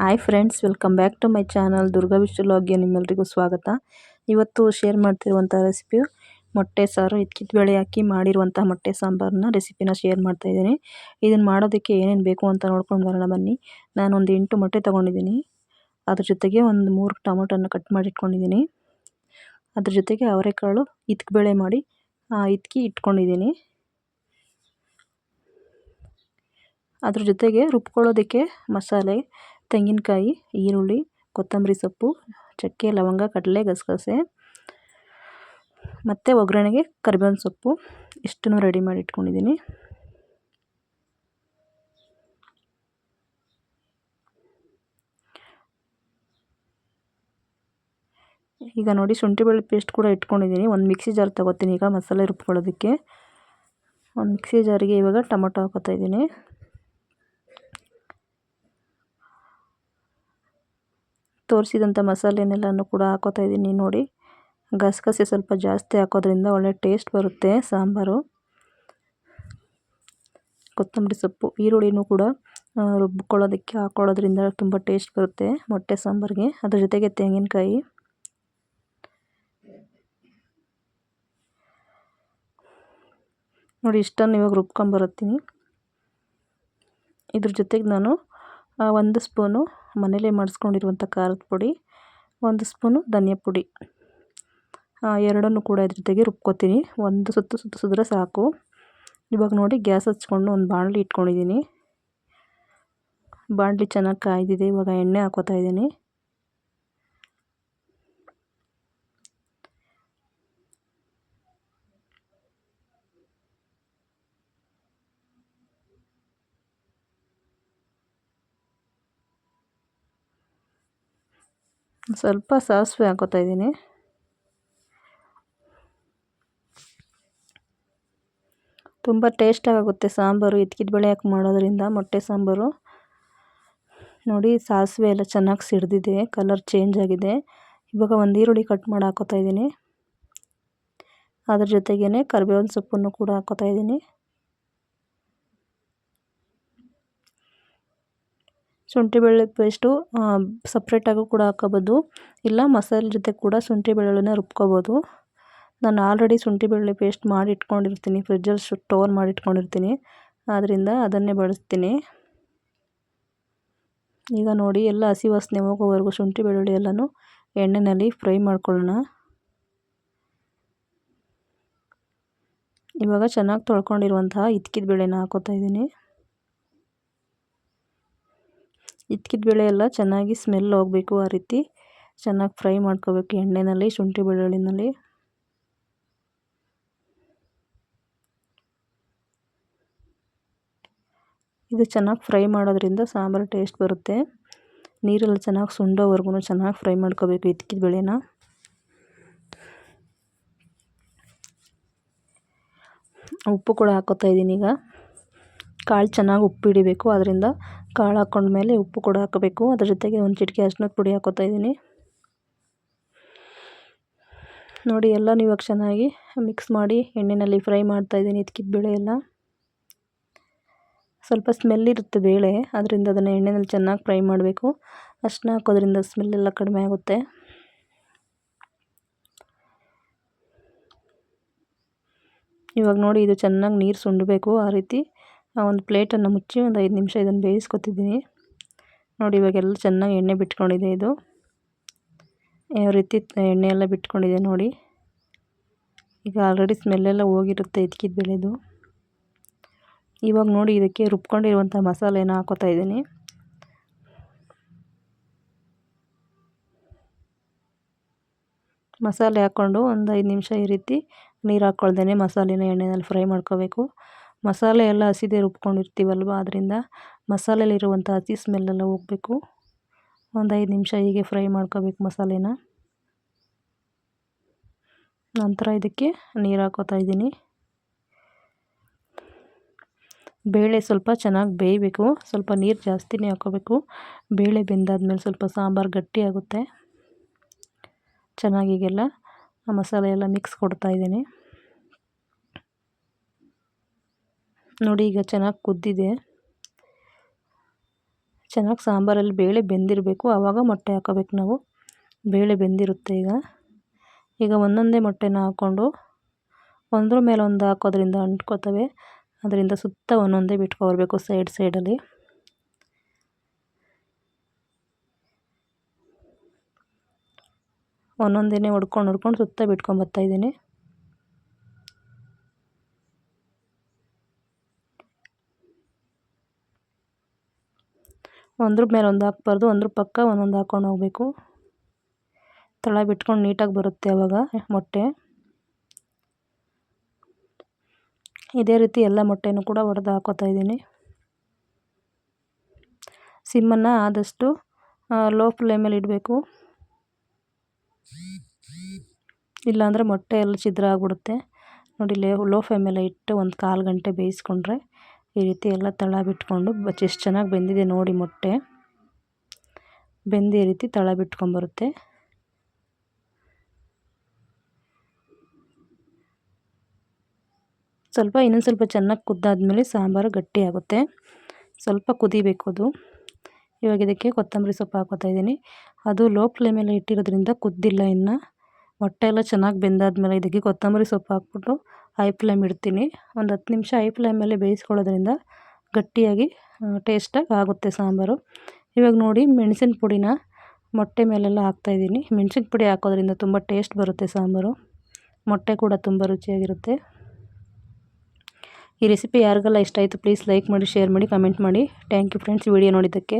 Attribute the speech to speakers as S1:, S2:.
S1: Hi friends welcome back to my channel Durga Vishwa ಲಾಗ್ಯ ನಿಮ್ಮೆಲ್ಲರಿಗೂ ಸ್ವಾಗತ. ಇವತ್ತು ಶೇರ್ ಮಾಡ್ತಿರುವಂಥ ರೆಸಿಪಿ ಮೊಟ್ಟೆ ಸಾರು ಬೇಳೆ ಹಾಕಿ ಮಾಡಿರುವಂಥ ಮೊಟ್ಟೆ ಸಾಂಬಾರನ್ನ ರೆಸಿಪಿನ ಶೇರ್ ಮಾಡ್ತಾ ಇದ್ದೀನಿ. ಇದನ್ನು ಮಾಡೋದಕ್ಕೆ ಏನೇನು ಬೇಕು ಅಂತ ನೋಡ್ಕೊಂಡು ಬರೋಣ ಬನ್ನಿ. ನಾನೊಂದು ಎಂಟು ಮೊಟ್ಟೆ ತೊಗೊಂಡಿದ್ದೀನಿ. ಅದ್ರ ಜೊತೆಗೆ ಒಂದು ಮೂರು ಟೊಮೊಟೊನ ಕಟ್ ಮಾಡಿ ಇಟ್ಕೊಂಡಿದ್ದೀನಿ. ಅದ್ರ ಜೊತೆಗೆ ಅವರೆಕಾಳು ಬೇಳೆ ಮಾಡಿ ಇದ್ಕಿ ಇಟ್ಕೊಂಡಿದ್ದೀನಿ. ಅದ್ರ ಜೊತೆಗೆ ರುಬ್ಕೊಳ್ಳೋದಕ್ಕೆ ಮಸಾಲೆ ತೆಂಗಿನಕಾಯಿ, ಈರುಳ್ಳಿ, ಕೊತ್ತಂಬರಿ ಸೊಪ್ಪು, ಚಕ್ಕೆ, ಲವಂಗ, ಕಡಲೆ, ಗಸಗಸೆ, ಮತ್ತು ಒಗ್ಗರಣೆಗೆ ಕರಿಬೇವಿನ ಸೊಪ್ಪು. ಇಷ್ಟನ್ನು ರೆಡಿ ಮಾಡಿ ಇಟ್ಕೊಂಡಿದ್ದೀನಿ. ಈಗ ನೋಡಿ ಶುಂಠಿ ಬೆಳ್ಳುಳ್ಳಿ ಪೇಸ್ಟ್ ಕೂಡ ಇಟ್ಕೊಂಡಿದ್ದೀನಿ. ಒಂದು ಮಿಕ್ಸಿ ಜಾರ್ ತಗೋತೀನಿ ಈಗ ಮಸಾಲೆ ರುಬ್ಕೊಳ್ಳೋದಕ್ಕೆ. ಒಂದು ಮಿಕ್ಸಿ ಜಾರಿಗೆ ಇವಾಗ ಟೊಮೊಟೊ ಹಾಕೋತಾ ಇದ್ದೀನಿ. ತೋರಿಸಿದಂಥ ಮಸಾಲೆನೆಲ್ಲನೂ ಕೂಡ ಹಾಕೋತಾ ಇದ್ದೀನಿ ನೋಡಿ. ಗಸಗಸೆ ಸ್ವಲ್ಪ ಜಾಸ್ತಿ ಹಾಕೋದ್ರಿಂದ ಒಳ್ಳೆ ಟೇಸ್ಟ್ ಬರುತ್ತೆ ಸಾಂಬಾರು. ಕೊತ್ತಂಬರಿ ಸೊಪ್ಪು, ಈರುಳ್ಳಿನೂ ಕೂಡ ರುಬ್ಕೊಳ್ಳೋದಕ್ಕೆ ಹಾಕೊಳ್ಳೋದ್ರಿಂದ ತುಂಬ ಟೇಸ್ಟ್ ಬರುತ್ತೆ ಮೊಟ್ಟೆ ಸಾಂಬಾರಿಗೆ. ಅದ್ರ ಜೊತೆಗೆ ತೆಂಗಿನಕಾಯಿ. ನೋಡಿ ಇಷ್ಟನ್ನು ಇವಾಗ ರುಬ್ಕೊಂಬರುತ್ತೀನಿ. ಇದ್ರ ಜೊತೆಗೆ ನಾನು ಒಂದು ಸ್ಪೂನು ಮನೇಲೇ ಮಾಡಿಸ್ಕೊಂಡಿರುವಂಥ ಖಾರದ ಪುಡಿ, ಒಂದು ಸ್ಪೂನು ಧನಿಯಾ ಪುಡಿ. ಎರಡನ್ನೂ ಕೂಡ ಇದ್ರ ಜೊತೆಗೆ ರುಬ್ಕೋತೀನಿ. ಒಂದು ಸುತ್ತು ಸುದ್ರೆ ಸಾಕು. ಇವಾಗ ನೋಡಿ ಗ್ಯಾಸ್ ಹಚ್ಕೊಂಡು ಒಂದು ಬಾಣಲಿ ಇಟ್ಕೊಂಡಿದ್ದೀನಿ. ಬಾಣಲಿ ಚೆನ್ನಾಗಿ ಕಾಯ್ದಿದೆ. ಇವಾಗ ಎಣ್ಣೆ ಹಾಕೋತಾ ಇದ್ದೀನಿ. ಸ್ವಲ್ಪ ಸಾಸಿವೆ ಹಾಕೋತಾ ಇದ್ದೀನಿ. ತುಂಬ ಟೇಸ್ಟಾಗುತ್ತೆ ಸಾಂಬಾರು. ಇದ್ಕಿದ ಬೇಳೆ ಹಾಕಿ ಮಾಡೋದ್ರಿಂದ ಮೊಟ್ಟೆ ಸಾಂಬಾರು. ನೋಡಿ ಸಾಸಿವೆ ಎಲ್ಲ ಚೆನ್ನಾಗಿ ಸಿಡ್ದಿದೆ ಕಲರ್ ಚೇಂಜ್ ಆಗಿದೆ. ಇವಾಗ ಒಂದು ಈರುಳ್ಳಿ ಕಟ್ ಮಾಡಿ ಹಾಕೋತಾ ಇದ್ದೀನಿ. ಅದ್ರ ಜೊತೆಗೇ ಕರ್ಬೇವಿನ ಸೊಪ್ಪನ್ನು ಕೂಡ ಹಾಕೋತಾ ಇದ್ದೀನಿ. ಶುಂಠಿ ಬೆಳ್ಳುಳ್ಳಿ ಪೇಸ್ಟು ಸಪ್ರೇಟಾಗೂ ಕೂಡ ಹಾಕೋಬೋದು. ಇಲ್ಲ, ಮಸಾಲೆ ಜೊತೆ ಕೂಡ ಶುಂಠಿ ಬೆಳ್ಳುಳ್ಳಿನ ರುಬ್ಕೋಬೋದು. ನಾನು ಆಲ್ರೆಡಿ ಶುಂಠಿ ಬೆಳ್ಳುಳ್ಳಿ ಪೇಸ್ಟ್ ಮಾಡಿ ಇಟ್ಕೊಂಡಿರ್ತೀನಿ ಫ್ರಿಜ್ಜಲ್ಲಿ ಸ್ಟೋರ್ ಮಾಡಿ ಇಟ್ಕೊಂಡಿರ್ತೀನಿ ಆದ್ದರಿಂದ ಅದನ್ನೇ ಬಳಸ್ತೀನಿ. ಈಗ ನೋಡಿ, ಎಲ್ಲ ಹಸಿ ವಾಸನೆ ಹೋಗೋವರೆಗೂ ಶುಂಠಿ ಬೆಳ್ಳುಳ್ಳಿ ಎಲ್ಲನೂ ಎಣ್ಣೆಯಲ್ಲಿ ಫ್ರೈ ಮಾಡ್ಕೊಳ್ಳೋಣ. ಇವಾಗ ಚೆನ್ನಾಗಿ ತೊಳ್ಕೊಂಡಿರುವಂತಹ ಇದ್ಕಿದ ಬೇಳೆನ ಹಾಕೋತಾ ಇದ್ದೀನಿ. ಇದ್ಕಿದ ಬೇಳೆ ಎಲ್ಲ ಚೆನ್ನಾಗಿ ಸ್ಮೆಲ್ ಹೋಗಬೇಕು ಆ ರೀತಿ. ಚೆನ್ನಾಗಿ ಫ್ರೈ ಮಾಡ್ಕೋಬೇಕು ಎಣ್ಣೆಯಲ್ಲಿ ಶುಂಠಿ ಬೆಳ್ಳುಳ್ಳಿನಲ್ಲಿ. ಇದು ಚೆನ್ನಾಗಿ ಫ್ರೈ ಮಾಡೋದ್ರಿಂದ ಸಾಂಬಾರು ಟೇಸ್ಟ್ ಬರುತ್ತೆ. ನೀರಲ್ಲಿ ಚೆನ್ನಾಗಿ ಸುಂಡೋವರೆಗೂ ಚೆನ್ನಾಗಿ ಫ್ರೈ ಮಾಡ್ಕೋಬೇಕು ಇದ್ಕಿದ ಬೇಳೆನ. ಉಪ್ಪು ಕೂಡ ಹಾಕೋತಾ ಇದ್ದೀನಿ ಈಗ ಕಾಳು ಚೆನ್ನಾಗಿ ಉಪ್ಪು ಹಿಡಿಬೇಕು ಅದರಿಂದ ಕಾಳು ಹಾಕ್ಕೊಂಡ್ಮೇಲೆ ಉಪ್ಪು ಕೂಡ ಹಾಕಬೇಕು. ಅದ್ರ ಜೊತೆಗೆ ಒಂದು ಚಿಟಿಕೆ ಅರ್ಶಿನದ ಪುಡಿ ಹಾಕೋತಾ ಇದ್ದೀನಿ. ನೋಡಿ ಎಲ್ಲ ನೀವು ಚೆನ್ನಾಗಿ ಮಿಕ್ಸ್ ಮಾಡಿ ಎಣ್ಣೆಯಲ್ಲಿ ಫ್ರೈ ಮಾಡ್ತಾ ಇದ್ದೀನಿ ಇದಕ್ಕಿದ ಬೇಳೆ ಎಲ್ಲ. ಸ್ವಲ್ಪ ಸ್ಮೆಲ್ ಇರುತ್ತೆ ಬೇಳೆ ಅದರಿಂದ ಅದನ್ನು ಎಣ್ಣೆಯಲ್ಲಿ ಚೆನ್ನಾಗಿ ಫ್ರೈ ಮಾಡಬೇಕು. ಅಷ್ಟನ್ನ ಹಾಕೋದ್ರಿಂದ ಸ್ಮೆಲ್ಲೆಲ್ಲ ಕಡಿಮೆ ಆಗುತ್ತೆ. ಇವಾಗ ನೋಡಿ, ಇದು ಚೆನ್ನಾಗಿ ನೀರು ಸುಂಡಬೇಕು ಆ ರೀತಿ. ಒಂದು ಪ್ಲೇಟನ್ನು ಮುಚ್ಚಿ ಒಂದು ಐದು ನಿಮಿಷ ಇದನ್ನು ಬೇಯಿಸ್ಕೊತಿದ್ದೀನಿ. ನೋಡಿ ಇವಾಗೆಲ್ಲ ಚೆನ್ನಾಗಿ ಎಣ್ಣೆ ಬಿಟ್ಕೊಂಡಿದೆ ಇದು. ಯಾವ ರೀತಿ ಎಣ್ಣೆ ಎಲ್ಲ ಬಿಟ್ಕೊಂಡಿದೆ ನೋಡಿ. ಈಗ ಆಲ್ರೆಡಿ ಸ್ಮೆಲ್ಲೆಲ್ಲ ಹೋಗಿರುತ್ತೆ ಇದಕ್ಕಿದ ಬೆಳೆದು. ಇವಾಗ ನೋಡಿ, ಇದಕ್ಕೆ ರುಬ್ಕೊಂಡಿರುವಂಥ ಮಸಾಲೆನ ಹಾಕೋತಾ ಇದ್ದೀನಿ. ಮಸಾಲೆ ಹಾಕ್ಕೊಂಡು ಒಂದು ಐದು ನಿಮಿಷ ಈ ರೀತಿ ನೀರು ಹಾಕ್ಕೊಳ್ದೇ ಮಸಾಲೆನ ಎಣ್ಣೆಯಲ್ಲಿ ಫ್ರೈ ಮಾಡ್ಕೋಬೇಕು. ಮಸಾಲೆ ಎಲ್ಲ ಹಸಿದೇ ರುಬ್ಕೊಂಡಿರ್ತೀವಲ್ವ? ಅದರಿಂದ ಮಸಾಲೆಯಲ್ಲಿರುವಂಥ ಹಸಿ ಸ್ಮೆಲ್ಲೆಲ್ಲ ಹೋಗಬೇಕು. ಒಂದು ಐದು ನಿಮಿಷ ಹೀಗೆ ಫ್ರೈ ಮಾಡ್ಕೋಬೇಕು ಮಸಾಲೆನ. ನಂತರ ಇದಕ್ಕೆ ನೀರು ಹಾಕೋತಾ ಇದ್ದೀನಿ. ಬೇಳೆ ಸ್ವಲ್ಪ ಚೆನ್ನಾಗಿ ಬೇಯಬೇಕು. ಸ್ವಲ್ಪ ನೀರು ಜಾಸ್ತಿನೇ ಹಾಕೋಬೇಕು. ಬೇಳೆ ಬೆಂದಾದ್ಮೇಲೆ ಸ್ವಲ್ಪ ಸಾಂಬಾರು ಗಟ್ಟಿಯಾಗುತ್ತೆ ಚೆನ್ನಾಗಿಗೆಲ್ಲ ಮಸಾಲೆ ಎಲ್ಲ ಮಿಕ್ಸ್ ಕೊಡ್ತಾ ಇದ್ದೀನಿ. ನೋಡಿ ಈಗ ಚೆನ್ನಾಗಿ ಕುದ್ದಿದೆ. ಚೆನ್ನಾಗಿ ಸಾಂಬಾರಲ್ಲಿ ಬೇಳೆ ಬೆಂದಿರಬೇಕು. ಆವಾಗ ಮೊಟ್ಟೆ ಹಾಕೋಬೇಕು ನಾವು. ಬೇಳೆ ಬೆಂದಿರುತ್ತೆ ಈಗ. ಈಗ ಒಂದೊಂದೇ ಮೊಟ್ಟೆನ ಹಾಕ್ಕೊಂಡು ಒಂದ್ರ ಮೇಲೆ ಒಂದು ಹಾಕೋದ್ರಿಂದ ಅಂಟ್ಕೋತವೆ. ಅದರಿಂದ ಸುತ್ತ ಒಂದೊಂದೇ ಬಿಟ್ಕೊಬರ್ಬೇಕು ಸೈಡ್ ಸೈಡಲ್ಲಿ. ಒಂದೊಂದೇ ಹೊಡ್ಕೊಂಡು ಹೊಡ್ಕೊಂಡು ಸುತ್ತ ಬಿಟ್ಕೊಂಬರ್ತಾಯಿದ್ದೀನಿ ಒಂದ್ರ ಮೇಲೆ ಒಂದು ಹಾಕ್ಬಾರ್ದು, ಒಂದ್ರ ಪಕ್ಕ ಒಂದೊಂದು ಹಾಕ್ಕೊಂಡು ಹೋಗಬೇಕು. ತಳ ಬಿಟ್ಕೊಂಡು ನೀಟಾಗಿ ಬರುತ್ತೆ ಅವಾಗ ಮೊಟ್ಟೆ. ಇದೇ ರೀತಿ ಎಲ್ಲ ಮೊಟ್ಟೆನೂ ಕೂಡ ಒಡೆದು ಹಾಕೋತಾ ಇದ್ದೀನಿ. ಸಿಮ್ಮನ್ನು ಆದಷ್ಟು ಲೋ ಫ್ಲೇಮಲ್ಲಿ ಇಡಬೇಕು. ಇಲ್ಲಾಂದರೆ ಮೊಟ್ಟೆ ಎಲ್ಲ ಛಿದ್ರ ಆಗಿಬಿಡುತ್ತೆ. ನೋಡಿ, ಲೇ, ಲೋ ಫ್ಲೇಮಲ್ಲೇ ಇಟ್ಟು ಒಂದು ಕಾಲು ಗಂಟೆ ಬೇಯಿಸ್ಕೊಂಡ್ರೆ ಈ ರೀತಿ ಎಲ್ಲ ತಳ ಬಿಟ್ಕೊಂಡು ಎಷ್ಟು ಚೆನ್ನಾಗಿ ಬೆಂದಿದೆ ನೋಡಿ ಮೊಟ್ಟೆ. ಬೆಂದಿ ರೀತಿ ತಳ ಬಿಟ್ಕೊಂಬರುತ್ತೆ ಸ್ವಲ್ಪ ಇನ್ನೊಂದು ಸ್ವಲ್ಪ ಚೆನ್ನಾಗಿ ಕುದ್ದಾದಮೇಲೆ ಸಾಂಬಾರು ಗಟ್ಟಿ ಆಗುತ್ತೆ. ಸ್ವಲ್ಪ ಕುದಿಬೇಕು ಅದು. ಇವಾಗ ಇದಕ್ಕೆ ಕೊತ್ತಂಬರಿ ಸೊಪ್ಪು ಹಾಕೋತಾ ಇದ್ದೀನಿ. ಅದು ಲೋ ಫ್ಲೇಮಲ್ಲಿ ಇಟ್ಟಿರೋದ್ರಿಂದ ಕುದ್ದಿಲ್ಲ ಇನ್ನು. ಮೊಟ್ಟೆ ಎಲ್ಲ ಚೆನ್ನಾಗಿ ಬೆಂದಾದ್ಮೇಲೆ ಇದಕ್ಕೆ ಕೊತ್ತಂಬರಿ ಸೊಪ್ಪು ಹಾಕ್ಬಿಟ್ಟು ಐ ಫ್ಲೇಮ್ ಇಡ್ತೀನಿ. ಒಂದು ಹತ್ತು ನಿಮಿಷ ಐ ಫ್ಲೇಮಲ್ಲಿ ಬೇಯಿಸ್ಕೊಳ್ಳೋದ್ರಿಂದ ಗಟ್ಟಿಯಾಗಿ ಟೇಸ್ಟಾಗಿ ಆಗುತ್ತೆ ಸಾಂಬಾರು. ಇವಾಗ ನೋಡಿ ಮೆಣಸಿನ ಪುಡಿನ ಮೊಟ್ಟೆ ಮೇಲೆಲ್ಲ ಹಾಕ್ತಾಯಿದ್ದೀನಿ ಮೆಣಸಿನ ಪುಡಿ ಹಾಕೋದ್ರಿಂದ ತುಂಬ ಟೇಸ್ಟ್ ಬರುತ್ತೆ ಸಾಂಬಾರು. ಮೊಟ್ಟೆ ಕೂಡ ತುಂಬ ರುಚಿಯಾಗಿರುತ್ತೆ. ಈ ರೆಸಿಪಿ ಯಾರಿಗೆಲ್ಲ ಇಷ್ಟ ಆಯಿತು ಪ್ಲೀಸ್ ಲೈಕ್ ಮಾಡಿ ಶೇರ್ ಮಾಡಿ ಕಮೆಂಟ್ ಮಾಡಿ. ಥ್ಯಾಂಕ್ ಯು ಫ್ರೆಂಡ್ಸ್ ವಿಡಿಯೋ ನೋಡಿದ್ದಕ್ಕೆ.